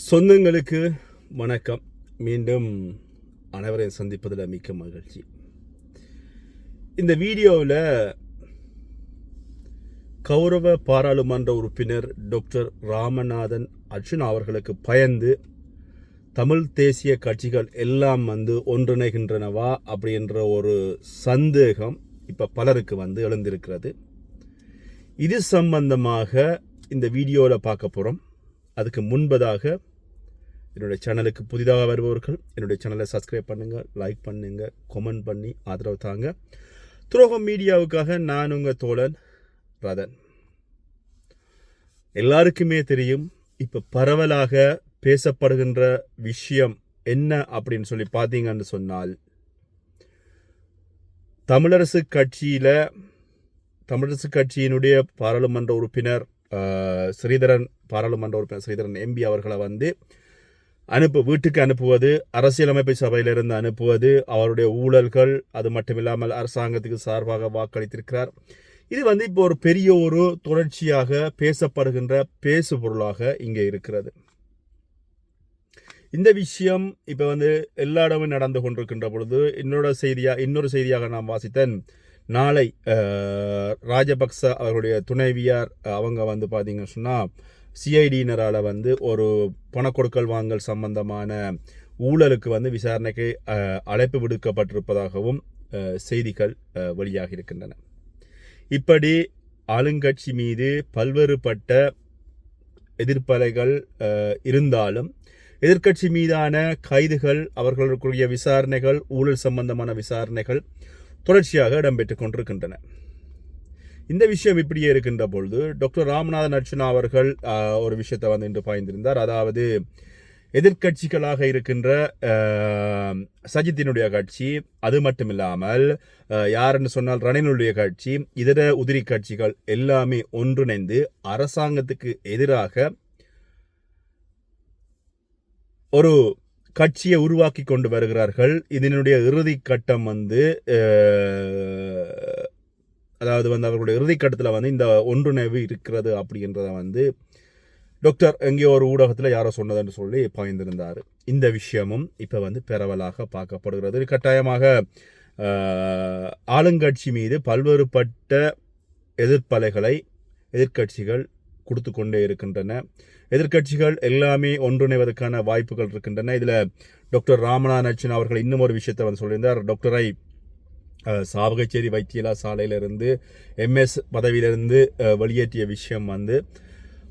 சொந்தங்களுக்கு வணக்கம். மீண்டும் அனைவரையும் சந்திப்பதில் மிக்க மகிழ்ச்சி. இந்த வீடியோவில் கௌரவ பாராளுமன்ற உறுப்பினர் டாக்டர் ராமநாதன் அர்ஜுன் அவர்களுக்கு பயந்து தமிழ் தேசிய கட்சிகள் எல்லாம் வந்து ஒன்றிணைகின்றனவா அப்படின்ற ஒரு சந்தேகம் இப்போ பலருக்கு வந்து எழுந்திருக்கிறது. இது சம்பந்தமாக இந்த வீடியோவில் பார்க்க போகிறோம் அதுக்கு முன்பதாக என்னுடைய சேனலுக்கு புதிதாக வருபவர்கள் என்னுடைய சேனலை சப்ஸ்கிரைப் பண்ணுங்கள் லைக் பண்ணுங்கள் கமெண்ட் பண்ணி ஆதரவு தாங்க. துரோகம் மீடியாவுக்காக நான் உங்கள் தோழன் ரதன். எல்லாருக்குமே தெரியும் இப்போ பரவலாக பேசப்படுகின்ற விஷயம் என்ன அப்படின்னு சொல்லி பார்த்தீங்கன்னு சொன்னால் தமிழரசு கட்சியில் தமிழரசு கட்சியினுடைய பாராளுமன்ற உறுப்பினர் ஸ்ரீதரன் பாராளுமன்ற உறுப்பினர் ஸ்ரீதரன் எம்பி அவர்களை வந்து அனுப்பு வீட்டுக்கு அனுப்புவது அரசியலமைப்பு சபையிலிருந்து அனுப்புவது அவருடைய ஊழல்கள் அது மட்டும் இல்லாமல் அரசாங்கத்துக்கு சார்பாக வாக்களித்திருக்கிறார். இது வந்து இப்போ ஒரு பெரிய ஒரு தொடர்ச்சியாக பேசப்படுகின்ற பேசு பொருளாக இங்கே இருக்கிறது. இந்த விஷயம் இப்போ வந்து எல்லா இடமும் நடந்து கொண்டிருக்கின்ற பொழுது இன்னொரு செய்தியாக இன்னொரு செய்தியாக நாம் வாசித்தேன். நாளை ராஜபக்ச அவர்களுடைய துணைவியார் அவங்க வந்து பார்த்தீங்கன்னு சொன்னால் சிஐடியினரால் வந்து ஒரு பணக்கொடுக்கல் வாங்கல் சம்பந்தமான ஊழலுக்கு வந்து விசாரணைக்கு அழைப்பு விடுக்கப்பட்டிருப்பதாகவும் செய்திகள் வெளியாக இருக்கின்றன. இப்படி ஆளுங்கட்சி மீது பல்வேறுபட்ட எதிர்ப்பலைகள் இருந்தாலும் எதிர்க்கட்சி மீதான கைதுகள் அவர்களுக்குரிய விசாரணைகள் ஊழல் சம்பந்தமான விசாரணைகள் தொடர்ச்சியாக இடம்பெற்றுக் கொண்டிருக்கின்றன. இந்த விஷயம் இப்படியே இருக்கின்ற பொழுது டாக்டர் ராமநாதன் அர்ச்சுனா அவர்கள் ஒரு விஷயத்தை வந்து இன்று பாய்ந்திருந்தார். அதாவது எதிர்க்கட்சிகளாக இருக்கின்ற சஜித்தினுடைய கட்சி அது மட்டும் இல்லாமல் யாருன்னு சொன்னால் ரணிலுடைய கட்சி இதர உதிரி கட்சிகள் எல்லாமே ஒன்றிணைந்து அரசாங்கத்துக்கு எதிராக ஒரு கட்சியை உருவாக்கி கொண்டு வருகிறார்கள். இதனுடைய இறுதி கட்டம் வந்து அதாவது வந்து அவர்களுடைய இறுதி கட்டத்தில் வந்து இந்த ஒன்றுணைவு இருக்கிறது அப்படின்றத வந்து டாக்டர் எங்கேயோ ஒரு ஊடகத்தில் யாரோ சொன்னதுன்னு சொல்லி பாய்ந்திருந்தார். இந்த விஷயமும் இப்போ வந்து பரவலாக பார்க்கப்படுகிறது. கட்டாயமாக ஆளுங்கட்சி மீது பல்வேறுபட்ட எதிர்ப்பலைகளை எதிர்க்கட்சிகள் கொடுத்து கொண்டே இருக்கின்றன. எதிர்க்கட்சிகள் எல்லாமே ஒன்றிணைவதற்கான வாய்ப்புகள் இருக்கின்றன. இதில் டாக்டர் ராமநாதன் அர்ச்சன் அவர்கள் இன்னும் ஒரு விஷயத்தை வந்து சொல்லியிருந்தார். டாக்டரை சாவகச்சேரி வைத்தியலா சாலையிலிருந்து எம்எஸ் பதவியிலிருந்து வெளியேற்றிய விஷயம் வந்து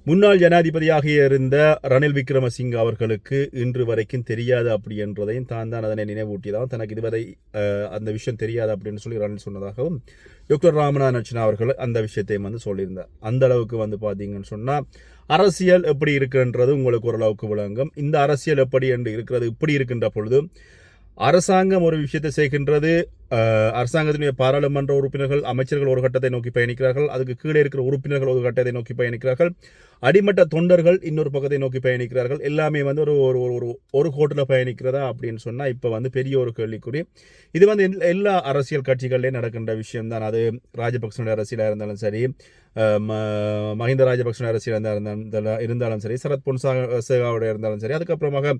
முன்னாள் ஜனாதிபதியாக இருந்த ரணில் விக்ரமசிங்க அவர்களுக்கு இன்று வரைக்கும் தெரியாது அப்படி என்றதையும் தான் தான் அதனை நினைவூட்டியதாகவும் தனக்கு இதுவரை அந்த விஷயம் தெரியாது அப்படின்னு சொல்லி ரணில் சொன்னதாகவும் டாக்டர் ராமநாதன் அர்ச்சனா அவர்கள் அந்த விஷயத்தையும் வந்து சொல்லியிருந்தார். அந்த அளவுக்கு வந்து பார்த்தீங்கன்னு சொன்னால் அரசியல் எப்படி இருக்குன்றது உங்களுக்கு ஓரளவுக்கு விளங்கும். இந்த அரசியல் எப்படி என்று இருக்கிறது இப்படி இருக்கின்ற பொழுது அரசாங்கம் ஒரு விஷயத்தை செய்கின்றது அரசாங்கத்தினுடைய பாராளுமன்ற உறுப்பினர்கள் அமைச்சர்கள் ஒரு கட்டத்தை நோக்கி பயணிக்கிறார்கள் அதுக்கு கீழே இருக்கிற உறுப்பினர்கள் ஒரு கட்டத்தை நோக்கி பயணிக்கிறார்கள். அடிமட்ட தொண்டர்கள் இன்னொரு பக்கத்தை நோக்கி பயணிக்கிறார்கள். எல்லாமே வந்து ஒரு ஒரு ஒரு ஒரு ஒரு கோட்டில் பயணிக்கிறதா அப்படின்னு சொன்னால் இப்போ வந்து பெரிய ஒரு கேள்விக்குறி. இது வந்து எல்- எல்லா அரசியல் கட்சிகள்லேயும் நடக்கின்ற விஷயம்தான். அது ராஜபக்சனுடைய அரசியலாக இருந்தாலும் சரி ம- மஹிந்த ராஜபக்சனுடைய அரசியலாக இருந்தாலும் இருந்தாலும் சரி சரத் பொன்சாகாவுடைய இருந்தாலும் சரி அதுக்கப்புறமாக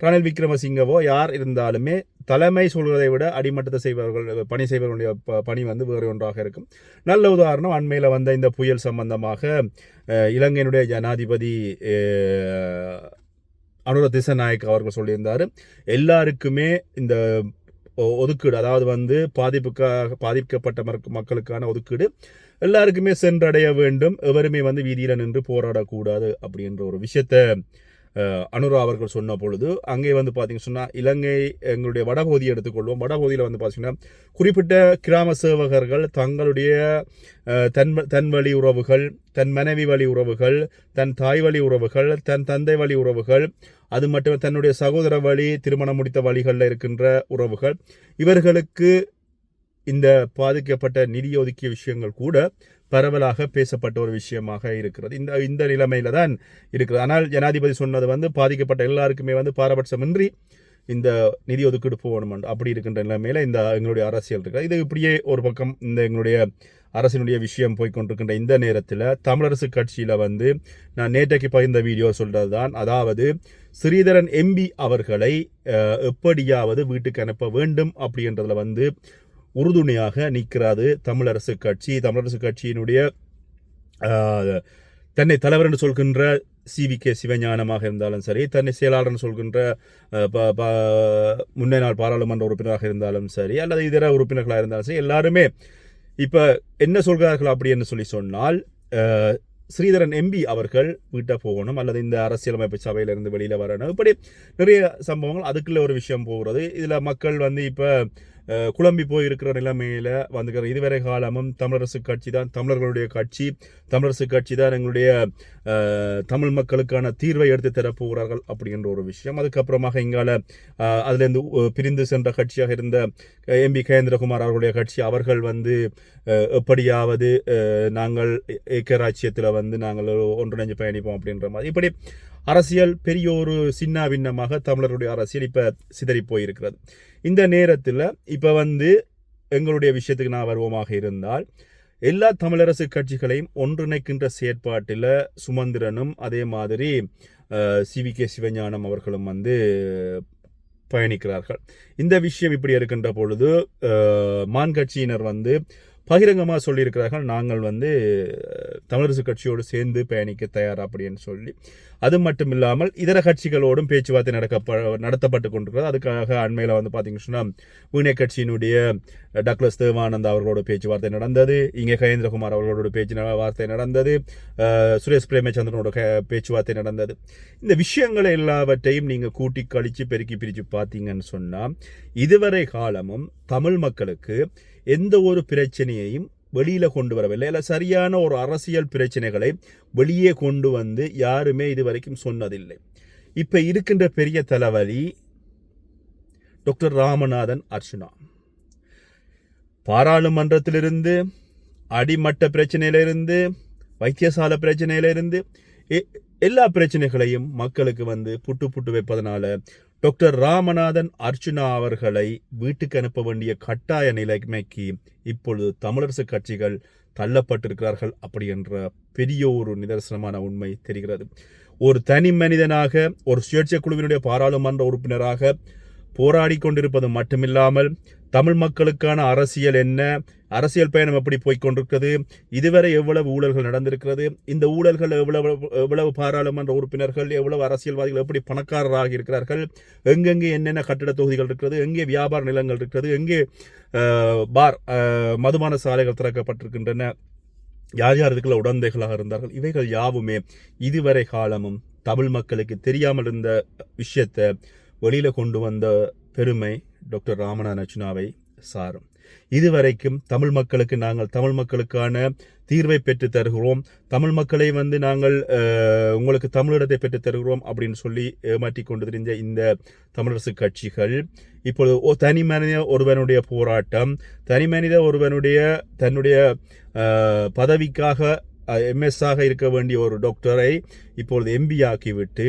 ரணில் விக்ரமசிங்கவோ யார் இருந்தாலுமே தலைமை சொல்வதை விட அடிமட்டத்தை செய்பவர்கள் பணி செய்பவர்களுடைய பணி வந்து வேறு ஒன்றாக இருக்கும். நல்ல உதாரணம் அண்மையில் வந்த இந்த புயல் சம்பந்தமாக இலங்கையினுடைய ஜனாதிபதி அனுர திசநாயக் அவர்கள் சொல்லியிருந்தார். எல்லாருக்குமே இந்த ஒ- ஒதுக்கீடு அதாவது வந்து பாதிப்புக்காக பாதிக்கப்பட்ட மக்களுக்கான ஒதுக்கீடு எல்லாருக்குமே சென்றடைய வேண்டும். எவருமே வந்து வீதியில் நின்று போராடக்கூடாது அப்படின்ற ஒரு விஷயத்தை அனுரா அவர்கள் சொன்ன பொழுது அங்கே வந்து பார்த்தீங்கன்னு சொன்னால் இலங்கை எங்களுடைய வடபகுதியை எடுத்துக்கொள்வோம். வடபகுதியில் வந்து பார்த்தீங்கன்னா குறிப்பிட்ட கிராம சேவகர்கள் தங்களுடைய தன் தன் வழி உறவுகள் தன் மனைவி வழி உறவுகள் தன் தாய் வழி உறவுகள் தன் தந்தை வழி உறவுகள் அது மட்டும் தன்னுடைய சகோதர வழி திருமணம் முடித்த வழிகளில் இருக்கின்ற உறவுகள் இவர்களுக்கு இந்த பாதிக்கப்பட்ட நிதி ஒதுக்கிய விஷயங்கள் கூட பரவலாக பேசப்பட்ட ஒரு விஷயமாக இருக்கிறது. இந்த இந்த நிலைமையில தான் இருக்கிறது. ஆனால் ஜனாதிபதி சொன்னது வந்து பாதிக்கப்பட்ட எல்லாருக்குமே வந்து பாரபட்சமின்றி இந்த நிதி ஒதுக்கீடு போகணும் அப்படி இருக்கின்ற நிலைமையில் இந்த எங்களுடைய அரசியல் இருக்கு இது இப்படியே ஒரு பக்கம் இந்த எங்களுடைய அரசினுடைய விஷயம் போய்க்கொண்டிருக்கின்ற இந்த நேரத்தில் தமிழரசு கட்சியில் வந்து நான் நேற்றைக்கு பகிர்ந்த வீடியோ சொல்கிறது தான் அதாவது ஸ்ரீதரன் எம்பி அவர்களை எப்படியாவது வீட்டுக்கு அனுப்ப வேண்டும் அப்படின்றதில் வந்து உறுதுணையாக நிற்கிறது தமிழரசு கட்சி. தமிழரசு கட்சியினுடைய தன்னை தலைவர் என்று சொல்கின்ற சிவி கே சிவஞானமாக இருந்தாலும் சரி தன்னை செயலாளர்னு சொல்கின்ற ப- ப- முன்னே நாள் பாராளுமன்ற உறுப்பினராக இருந்தாலும் சரி அல்லது இதர உறுப்பினர்களாக இருந்தாலும் சரி எல்லாருமே இப்போ என்ன சொல்கிறார்கள் அப்படி என்று சொல்லி சொன்னால் ஸ்ரீதரன் எம்பி அவர்கள் வீட்டை போகணும் அல்லது இந்த அரசியலமைப்பு சபையிலிருந்து வெளியில் வரணும். இப்படி நிறைய சம்பவங்கள் அதுக்குள்ள ஒரு விஷயம் போகிறது. இதில் மக்கள் வந்து இப்போ குழம்பி போயிருக்கிற நிலைமையில் வந்துக்கிற இதுவரை காலமும் தமிழரசு கட்சி தான் தமிழர்களுடைய கட்சி. தமிழரசு கட்சி தான் எங்களுடைய தமிழ் மக்களுக்கான தீர்வை எடுத்து தரப்போகிறார்கள் அப்படின்ற ஒரு விஷயம். அதுக்கப்புறமாக இங்கால அதுலேருந்து பிரிந்து சென்ற கட்சியாக இருந்த எம்பி கேந்திரகுமார் அவர்களுடைய கட்சி அவர்கள் வந்து எப்படியாவது நாங்கள் நாங்கள் ஏக்கராட்சியத்தில் வந்து நாங்கள் ஒன்றிணைஞ்சு பயணிப்போம் அப்படின்ற மாதிரி. இப்படி அரசியல் பெரிய ஒரு சின்ன பின்னமாக தமிழருடைய அரசியல் இப்போ சிதறி போயிருக்கிறது இந்த நேரத்தில் இப்போ வந்து எங்களுடைய விஷயத்துக்கு நான் வருவோமாக இருந்தால் எல்லா தமிழரசு கட்சிகளையும் ஒன்றிணைக்கின்ற செயற்பாட்டில் சுமந்திரனும் அதே மாதிரி சிவி கே சிவஞானம் அவர்களும் வந்து பயணிக்கிறார்கள். இந்த விஷயம் இப்படி இருக்கின்ற பொழுது மான் கட்சியினர் வந்து பகிரங்கமாக சொல்லியிருக்கிறார்கள். நாங்கள் வந்து தமிழரசு கட்சியோடு சேர்ந்து பயணிக்க தயார் அப்படின்னு சொல்லி. அது மட்டும் இல்லாமல் இதர கட்சிகளோடும் பேச்சுவார்த்தை நடக்க நடத்தப்பட்டு கொண்டிருக்கிறது. அதுக்காக அண்மையில் வந்து பார்த்தீங்கன்னு சொன்னால் வீணை கட்சியினுடைய டக்ளஸ் தேவானந்த் அவர்களோட பேச்சுவார்த்தை நடந்தது. இங்கே கயேந்திரகுமார் அவர்களோட பேச்சு வார்த்தை நடந்தது சுரேஷ் பிரேமச்சந்திரனோட க- பேச்சுவார்த்தை நடந்தது. இந்த விஷயங்களை எல்லாவற்றையும் நீங்கள் கூட்டி கழித்து பெருக்கி பிரித்து பார்த்தீங்கன்னு சொன்னால் இதுவரை காலமும் தமிழ் மக்களுக்கு எந்த ஒரு பிரச்சனையையும் வெளியில் கொண்டு வரவில்லை. இல்லை சரியான ஒரு அரசியல் பிரச்சனைகளை வெளியே கொண்டு வந்து யாருமே இதுவரைக்கும் சொன்னதில்லை. இப்போ இருக்கின்ற பெரிய தலைவலி டாக்டர் ராமநாதன் அர்ச்சுனா பாராளுமன்றத்திலிருந்து அடிமட்ட பிரச்சனையிலிருந்து வைத்தியசாலை பிரச்சனையிலிருந்து எல்லா பிரச்சனைகளையும் மக்களுக்கு வந்து புட்டு புட்டு வைப்பதனால டாக்டர் ராமநாதன் அர்ச்சுனா அவர்களை வீட்டுக்கு அனுப்ப வேண்டிய கட்டாய நிலைமைக்கு இப்பொழுது தமிழரசு கட்சிகள் தள்ளப்பட்டிருக்கிறார்கள் அப்படி என்ற பெரிய ஒரு நிதர்சனமான உண்மை தெரிகிறது. ஒரு தனி மனிதனாக ஒரு சுயேட்சை குழுவினுடைய பாராளுமன்ற உறுப்பினராக போராடி கொண்டிருப்பது மட்டுமில்லாமல் தமிழ் மக்களுக்கான அரசியல் என்ன அரசியல் பயணம் எப்படி போய்கொண்டிருக்கிறது இதுவரை எவ்வளவு ஊழல்கள் நடந்திருக்கிறது? இந்த ஊழல்கள் எவ்வளவு எவ்வளவு பாராளுமன்ற உறுப்பினர்கள் எவ்வளவு அரசியல்வாதிகள் எப்படி பணக்காரராக இருக்கிறார்கள்? எங்கெங்கே என்னென்ன கட்டிட தொகுதிகள் இருக்கிறது? எங்கே வியாபார நிலங்கள் இருக்கிறது? எங்கே பார் மதுபான சாலைகள் திறக்கப்பட்டிருக்கின்றன? யார் யார் இதுக்குள்ள உடந்தைகளாக இருந்தார்கள்? இவைகள் யாவுமே இதுவரை காலமும் தமிழ் மக்களுக்கு தெரியாமல் இருந்த விஷயத்தை வெளியில் கொண்டு வந்த பெருமை டாக்டர் ராமநாதன் அர்ச்சுனாவை சாரும். இதுவரைக்கும் தமிழ் மக்களுக்கு நாங்கள் தமிழ் மக்களுக்கான தீர்வை பெற்று தருகிறோம். தமிழ் மக்களை வந்து நாங்கள் உங்களுக்கு தமிழிடத்தை பெற்று தருகிறோம் அப்படின்னு சொல்லி ஏமாற்றி கொண்டு தெரிஞ்ச இந்த தமிழரசு கட்சிகள் இப்பொழுது ஓ தனி மனித ஒருவனுடைய போராட்டம் தனி மனித ஒருவனுடைய தன்னுடைய பதவிக்காக எம்எஸ்ஸாக இருக்க வேண்டிய ஒரு டாக்டரை இப்பொழுது எம்பி ஆக்கிவிட்டு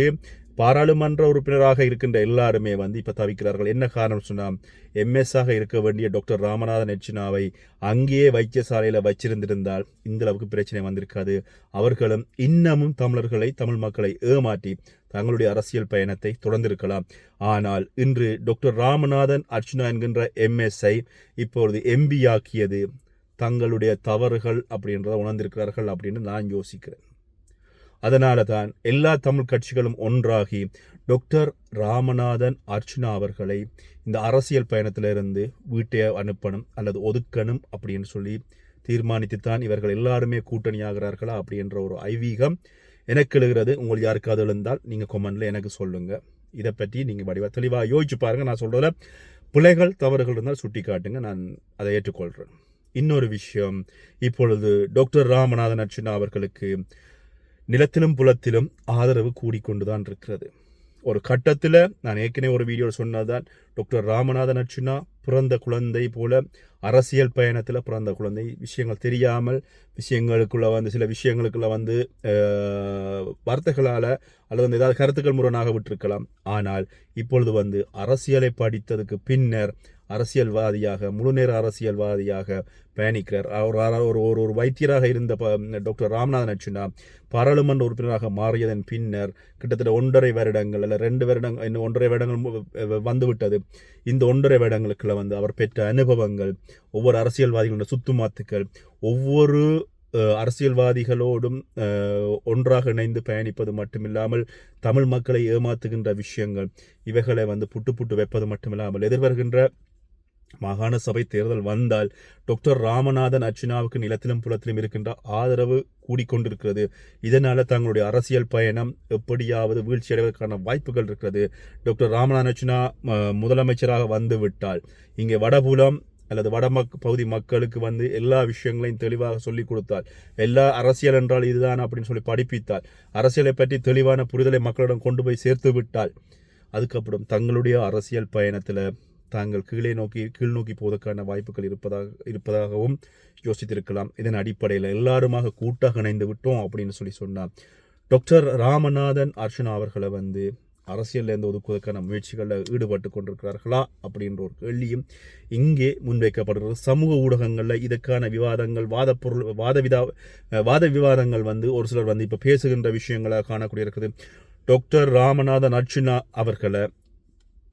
பாராளுமன்ற உறுப்பினராக இருக்கின்ற எல்லாருமே வந்து இப்போ தவிக்கிறார்கள். என்ன காரணம் சொன்னால் எம்எஸ்ஸாக இருக்க வேண்டிய டாக்டர் ராமநாதன் எச்சினாவை அங்கேயே வைத்தியசாலையில் வச்சிருந்திருந்தால் இந்த அளவுக்கு பிரச்சனை வந்திருக்காது. அவர்களும் இன்னமும் தமிழர்களை தமிழ் மக்களை ஏமாற்றி தங்களுடைய அரசியல் பயணத்தை தொடர்ந்திருக்கலாம். ஆனால் இன்று டாக்டர் ராமநாதன் அர்ச்சுனா என்கின்ற எம்எஸ்ஐ இப்பொழுது எம்பி ஆக்கியது தங்களுடைய தவறுகள் அப்படின்றத உணர்ந்திருக்கிறார்கள் அப்படின்னு நான் யோசிக்கிறேன். அதனால தான் எல்லா தமிழ் கட்சிகளும் ஒன்றாகி டாக்டர் ராமநாதன் அர்ச்சுனா அவர்களை இந்த அரசியல் பயணத்திலிருந்து வீட்டை அனுப்பணும் அல்லது ஒதுக்கணும் அப்படின்னு சொல்லி தீர்மானித்து தான் இவர்கள் எல்லாருமே கூட்டணியாகிறார்களா அப்படின்ற ஒரு ஐவீகம் எனக்கு எழுகிறது. உங்கள் யாருக்காவது எழுந்தால் நீங்கள் கொமெண்டில் எனக்கு சொல்லுங்கள் இதை பற்றி நீங்கள் வடிவா தெளிவாக யோசிச்சு பாருங்கள் நான் சொல்றதுல பிள்ளைகள் தவறுகள் இருந்தால் சுட்டி காட்டுங்க நான் அதை ஏற்றுக்கொள்கிறேன் இன்னொரு விஷயம் இப்பொழுது டாக்டர் ராமநாதன் அர்ச்சுனா அவர்களுக்கு நிலத்திலும் புலத்திலும் ஆதரவு கூடிக்கொண்டுதான் இருக்கிறது. ஒரு கட்டத்தில் நான் ஏற்கனவே ஒரு வீடியோ சொன்னதுதான் டாக்டர் ராமநாதன் அர்ச்சுனா பிறந்த குழந்தை போல அரசியல் பயணத்தில் பிறந்த குழந்தை. விஷயங்கள் தெரியாமல் விஷயங்களுக்குள்ள வந்து சில விஷயங்களுக்குள்ள வந்து வார்த்தைகளால் அல்லது வந்து ஏதாவது கருத்துக்கள் முரணாக விட்டிருக்கலாம். ஆனால் இப்பொழுது வந்து அரசியலை படித்ததுக்கு பின்னர் அரசியல்வாதியாக முழுநேர அரசியல்வாதியாக பயணிக்கிறார். அவர் ஒரு ஒரு ஒரு வைத்தியராக இருந்த ப- டாக்டர் ராம்நாதன் அச்சுனா பாராளுமன்ற உறுப்பினராக மாறியதன் பின்னர் கிட்டத்தட்ட ஒன்றரை வருடங்கள் அல்ல ரெண்டு வருடங்கள் இன்னும் ஒன்றரை வருடங்கள் வந்துவிட்டது. இந்த ஒன்றரை வருடங்களுக்குள்ள வந்து அவர் பெற்ற அனுபவங்கள் ஒவ்வொரு அரசியல்வாதிகளோட சுத்துமாத்துக்கள் ஒவ்வொரு அரசியல்வாதிகளோடும் ஒன்றாக இணைந்து பயணிப்பது மட்டுமில்லாமல் தமிழ் மக்களை ஏமாத்துகின்ற விஷயங்கள் இவைகளை வந்து புட்டு புட்டு வைப்பது மட்டுமில்லாமல் எதிர்வருகின்ற மாகாண சபை தேர்தல் வந்தால் டாக்டர் ராமநாதன் அர்ச்சனாவுக்கு நிலத்திலும் புலத்திலும் இருக்கின்ற ஆதரவு கூடிக்கொண்டிருக்கிறது. இதனால் தங்களுடைய அரசியல் பயணம் எப்படியாவது வீழ்ச்சி அடைவதற்கான வாய்ப்புகள் இருக்கிறது. டாக்டர் ராமநாதன் அர்ச்சனா முதலமைச்சராக வந்து விட்டால் இங்கே வடபுலம் அல்லது வடமக் பகுதி மக்களுக்கு வந்து எல்லா விஷயங்களையும் தெளிவாக சொல்லிக் கொடுத்தால் எல்லா அரசியல் என்றால் இதுதான் அப்படின்னு சொல்லி படிப்பித்தால் அரசியலை பற்றி தெளிவான புரிதலை மக்களிடம் கொண்டு போய் சேர்த்து விட்டால் அதுக்கப்புறம் தங்களுடைய அரசியல் பயணத்தில் தாங்கள் கீழே நோக்கி கீழ் நோக்கி போவதற்கான வாய்ப்புகள் இருப்பதாக இருப்பதாகவும் யோசித்திருக்கலாம். இதன் அடிப்படையில் எல்லாருமாக கூட்டாக இணைந்து விட்டோம் அப்படின்னு சொல்லி சொன்னார். டாக்டர் ராமநாதன் அர்ச்சனா அவர்களை வந்து அரசியல்ல இருந்து ஒதுக்குவதற்கான முயற்சிகளில் ஈடுபட்டு கொண்டிருக்கிறார்களா அப்படின்ற ஒரு கேள்வியும் இங்கே முன்வைக்கப்படுகிறது. சமூக ஊடகங்களில் இதற்கான விவாதங்கள் வாத பொருள் வாத விதா வாத விவாதங்கள் வந்து ஒரு சிலர் வந்து இப்போ பேசுகின்ற விஷயங்களாக காணக்கூடிய இருக்குது. டாக்டர் ராமநாதன் அர்ச்சுனா அவர்களை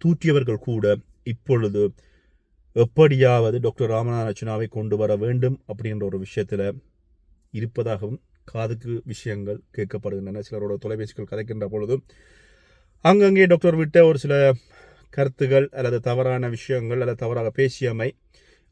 தூற்றியவர்கள் கூட இப்பொழுது எப்படியாவது டாக்டர் ராமநாதன் கொண்டு வர வேண்டும் அப்படின்ற ஒரு விஷயத்தில் இருப்பதாகவும் காதுக்கு விஷயங்கள் கேட்கப்படுகின்றன. சிலரோட தொலைபேசிகள் கதைக்கின்ற பொழுதும் அங்கங்கே டாக்டர் விட்ட ஒரு சில கருத்துகள் அல்லது தவறான விஷயங்கள் அல்லது தவறாக பேசியமை.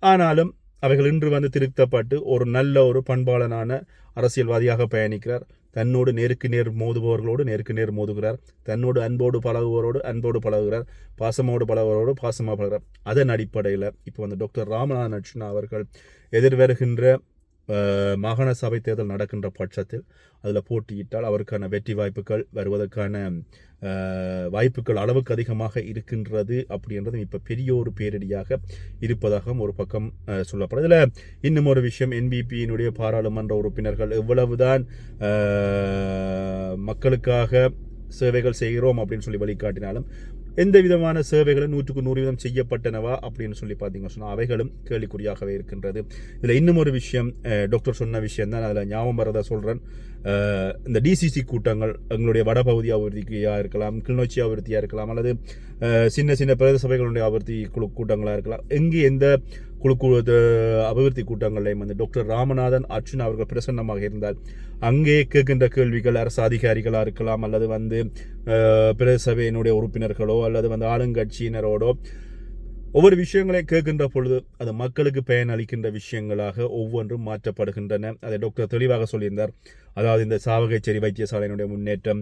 ஆனாலும் அவைகள் இன்று வந்து திருத்தப்பட்டு ஒரு நல்ல ஒரு பண்பாளனான அரசியல்வாதியாக பயணிக்கிறார். தன்னோடு நேருக்கு நேர் மோதுபவர்களோடு நேருக்கு நேர் மோதுகிறார். தன்னோடு அன்போடு பழகுவோரோடு அன்போடு பழகுகிறார். பாசமோடு பழகுவரோடு பாசமாக பழகிறார் அதன் அடிப்படையில் இப்போ வந்து டாக்டர் ராமநாதன் அர்ச்சுனா அவர்கள் எதிர்வருகின்ற மாகாண சபை தேர்தல் நடக்கின்ற பட்சத்தில் அதில் போட்டியிட்டால் அவருக்கான வெற்றி வாய்ப்புகள் வருவதற்கான வாய்ப்புகள் அளவுக்கு அதிகமாக இருக்கின்றது அப்படின்றதும் இப்போ பெரிய ஒரு பேரடியாக இருப்பதாகவும் ஒரு பக்கம் சொல்லப்படும். இதில் இன்னும் ஒரு விஷயம் என்பிபியினுடைய பாராளுமன்ற உறுப்பினர்கள் எவ்வளவுதான் மக்களுக்காக சேவைகள் செய்கிறோம் அப்படின்னு சொல்லி வழிகாட்டினாலும் எந்த விதமான சேவைகளும் நூற்றுக்கு நூறு வீதம் செய்யப்பட்டனவா அப்படின்னு சொல்லி பார்த்தீங்கன்னு சொன்னால் அவைகளும் கேள்விக்குறியாகவே இருக்கின்றது. இதில் இன்னும் ஒரு விஷயம் டாக்டர் சொன்ன விஷயம் தான் அதில் ஞாபகம் வரதா சொல்கிறேன் இந்த டிசிசி கூட்டங்கள் எங்களுடைய வடபகுதி அபிவிருத்தியாக இருக்கலாம் கிளிநொச்சி அபிவிருத்தியாக இருக்கலாம் அல்லது சின்ன சின்ன பிரதேச சபைகளுடைய அபிவிருத்தி குழு கூட்டங்களாக இருக்கலாம். எங்கே எந்த குழு அபிவிருத்தி கூட்டங்களையும் வந்து டாக்டர் ராமநாதன் அர்ஜுன் அவர்கள் பிரசன்னமாக இருந்தால் அங்கே கேட்கின்ற கேள்விகள் அரசு அதிகாரிகளாக இருக்கலாம் அல்லது வந்து பிரதேச சபையினுடைய உறுப்பினர்களோ அல்லது வந்து ஆளுங்கட்சியினரோடோ ஒவ்வொரு விஷயங்களை கேட்கின்ற பொழுது அது மக்களுக்கு பயன் அளிக்கின்ற விஷயங்களாக ஒவ்வொன்றும் மாற்றப்படுகின்றன. அதை டாக்டர் தெளிவாக சொல்லியிருந்தார். அதாவது இந்த சாவகைச்சேரி வைத்தியசாலையினுடைய முன்னேற்றம்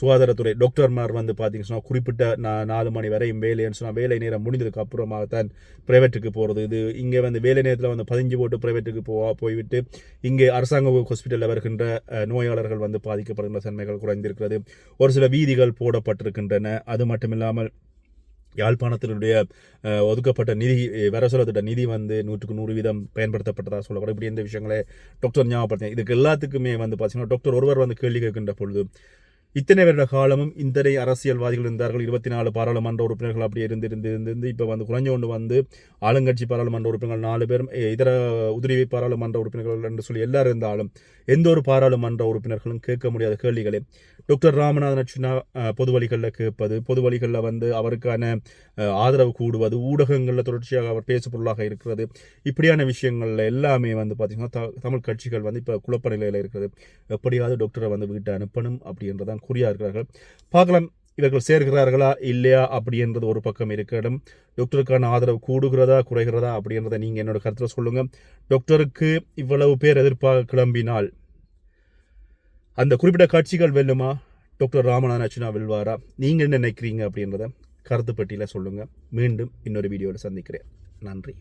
சுகாதாரத்துறை டாக்டர்மார் வந்து பார்த்தீங்கன்னா சொன்னால் குறிப்பிட்ட நா- நாலு மணி வரையும் வேலைன்னு சொன்னால் வேலை நேரம் முடிந்ததுக்கு அப்புறமாக தான் ப்ரைவேட்டுக்கு போகிறது இது இங்கே வந்து வேலை நேரத்தில் வந்து பதிஞ்சு போட்டு ப்ரைவேட்டுக்கு போவா போய்விட்டு இங்கே அரசாங்க ஹாஸ்பிட்டலில் வருகின்ற நோயாளர்கள் வந்து பாதிக்கப்படுகின்ற தன்மைகள் குறைந்திருக்கிறது. ஒரு சில வீதிகள் போடப்பட்டிருக்கின்றன. அது மட்டும் இல்லாமல் யாழ்ப்பாணத்தினுடைய ஒதுக்கப்பட்ட நிதி அஹ், வர நிதி வந்து நூற்றுக்கு நூறு வீதம் பயன்படுத்தப்பட்டதாக சொல்லப்படும். இப்படி இந்த விஷயங்களை டாக்டர் ஞாபகப்படுத்தேன் இதுக்கு எல்லாத்துக்குமே வந்து பார்த்தீங்கன்னா டாக்டர் ஒருவர் வந்து கேள்வி கேட்கின்ற பொழுது இத்தனை வருட காலமும் இத்தனை அரசியல்வாதிகள் இருந்தார்கள். இருபத்தி நாலு பாராளுமன்ற உறுப்பினர்கள் அப்படி இருந்திருந்து இருந்து இப்போ வந்து குறைஞ்சோண்டு வந்து ஆளுங்கட்சி பாராளுமன்ற உறுப்பினர்கள் நாலு பேரும் இதர உதவி பாராளுமன்ற உறுப்பினர்கள் என்று சொல்லி எல்லாரும் இருந்தாலும் எந்த ஒரு பாராளுமன்ற உறுப்பினர்களும் கேட்க முடியாத கேள்விகளை. டாக்டர் ராமநாதன் அர்ச்சுனா பொதுவழிகளில் பொது வழிகளில் கேட்பது பொது வழிகளில் வந்து அவருக்கான ஆதரவு கூடுவது ஊடகங்களில் தொடர்ச்சியாக அவர் பேசு பொருளாக இருக்கிறது. இப்படியான விஷயங்களில் எல்லாமே வந்து பார்த்தீங்கன்னா த- தமிழ் கட்சிகள் வந்து இப்போ குழப்ப நிலையில் இருக்கிறது. எப்படியாவது டாக்டரை வந்து வீட்டை அனுப்பணும் அப்படின்றதான் குறியாக இருக்கிறார்கள். பார்க்கலாம் இவர்கள் சேர்கிறார்களா இல்லையா அப்படின்றது ஒரு பக்கம் இருக்கட்டும். டாக்டருக்கான ஆதரவு கூடுகிறதா குறைகிறதா அப்படின்றத நீங்கள் என்னோட கருத்தில் சொல்லுங்கள் டாக்டருக்கு இவ்வளவு பேர் எதிர்ப்பாக கிளம்பினால் அந்த குறிப்பிட்ட காட்சிகள் வெல்லுமா? டாக்டர் ராமநாதன் அச்சுனா வெல்வாரா? நீங்கள் என்ன நினைக்கிறீங்க அப்படின்றத கருத்துப்பட்டியில் சொல்லுங்கள் மீண்டும் இன்னொரு வீடியோவில் சந்திக்கிறேன். நன்றி.